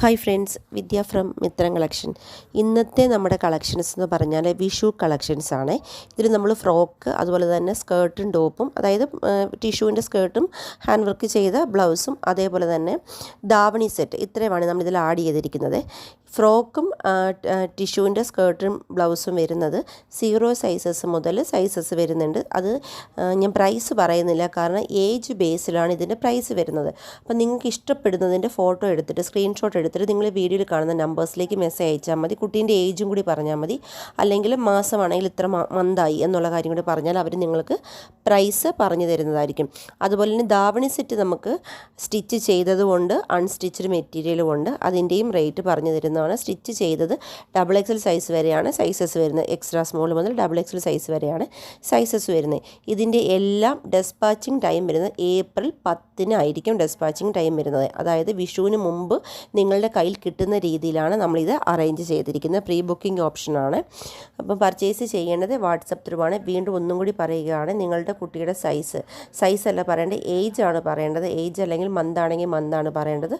Hi friends Vidya from Mithram collection ഇന്നത്തെ നമ്മുടെ collections എന്ന് പറഞ്ഞാൽ വിഷു കളക്ഷൻസ് ആണ്. ഇതിൽ നമ്മൾ ഫ്രോക്ക് അതുപോലെ തന്നെ സ്കേർട്ടും ടോപ്പും അതായത് ടിഷ്യൂവിന്റെ സ്കേർട്ടും ഹാൻഡ് വർക്ക് ചെയ്ത ബ്ലൗസും അതേപോലെ തന്നെ ദാവണി സെറ്റ് ഇത്രയുമാണ് നമ്മളിതിൽ ആഡ് ചെയ്തിരിക്കുന്നത്. ഫ്രോക്കും ടിഷ്യൂവിന്റെ സ്കേർട്ടും ബ്ലൗസും വരുന്നത് സീറോ സൈസസ് മുതൽ സൈസസ് വരുന്നുണ്ട്. അത് ഞാൻ പ്രൈസ് പറയുന്നില്ല. കാരണം ഏജ് ബേസിലാണ് ഇതിന്റെ പ്രൈസ് വരുന്നത്. അപ്പം നിങ്ങൾക്ക് ഇഷ്ടപ്പെടുന്നതിന്റെ ഫോട്ടോ എടുത്തിട്ട് സ്ക്രീൻഷോട്ട് എടുത്തിട്ട് നിങ്ങൾ വീഡിയോയിൽ കാണുന്ന നമ്പേഴ്സിലേക്ക് മെസ്സേജ് അയച്ചാൽ മതി. കുട്ടീന്റെ ഏജും കൂടി പറഞ്ഞാൽ മതി. അല്ലെങ്കിൽ മാസമാണെങ്കിൽ ഇത്ര മന്തായി എന്നുള്ള കാര്യം കൂടി പറഞ്ഞാൽ അവർ നിങ്ങൾക്ക് പ്രൈസ് പറഞ്ഞു തരുന്നതായിരിക്കും. അതുപോലെ തന്നെ ദാവണി സെറ്റ് നമുക്ക് സ്റ്റിച്ച് ചെയ്തതുകൊണ്ട് അൺസ്റ്റിച്ചഡ് മെറ്റീരിയലും ഉണ്ട്. അതിന്റെയും റേറ്റ് പറഞ്ഞു തരുന്നതാണ് സ്റ്റിച്ച് ചെയ്തത്. ഡബിൾ എക്സൽ സൈസ് വരെയാണ് സൈസസ് വരുന്നത്. എക്സ്ട്രാ സ്മോൾ മുതൽ ഡബിൾ എക്സൽ സൈസ് വരെയാണ് സൈസസ് വരുന്നത്. ഇതിന്റെ എല്ലാം ഡെസ്പാച്ചിങ് ടൈം വരുന്നത് ഏപ്രിൽ പത്തിനായിരിക്കും ഡെസ്പാച്ചിങ് ടൈം വരുന്നത്. അതായത് വിഷുവിന് മുമ്പ് നിങ്ങളുടെ കയ്യിൽ കിട്ടുന്ന രീതിയിലാണ് നമ്മളിത് അറേഞ്ച് ചെയ്തിരിക്കുന്നത്. പ്രീ ബുക്കിംഗ് ഓപ്ഷനാണ് അപ്പം പർച്ചേസ് ചെയ്യേണ്ടത് വാട്സപ്പ് ത്രൂ ആണ് വീണ്ടും ഒന്നും കൂടി പറയുകയാണ് നിങ്ങളുടെ കുട്ടിയുടെ സൈസ് സൈസ് അല്ല പറയേണ്ടത് ഏജ് ആണ് പറയേണ്ടത്. ഏജ് അല്ലെങ്കിൽ മന്താണെങ്കിൽ മന്താണ് പറയേണ്ടത്.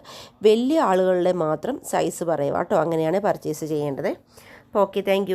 വലിയ ആളുകളുടെ മാത്രം സൈസ് പറയുക. കേട്ടോ. അങ്ങനെയാണ് പർച്ചേസ് ചെയ്യേണ്ടത്. അപ്പോൾ ഓക്കെ താങ്ക്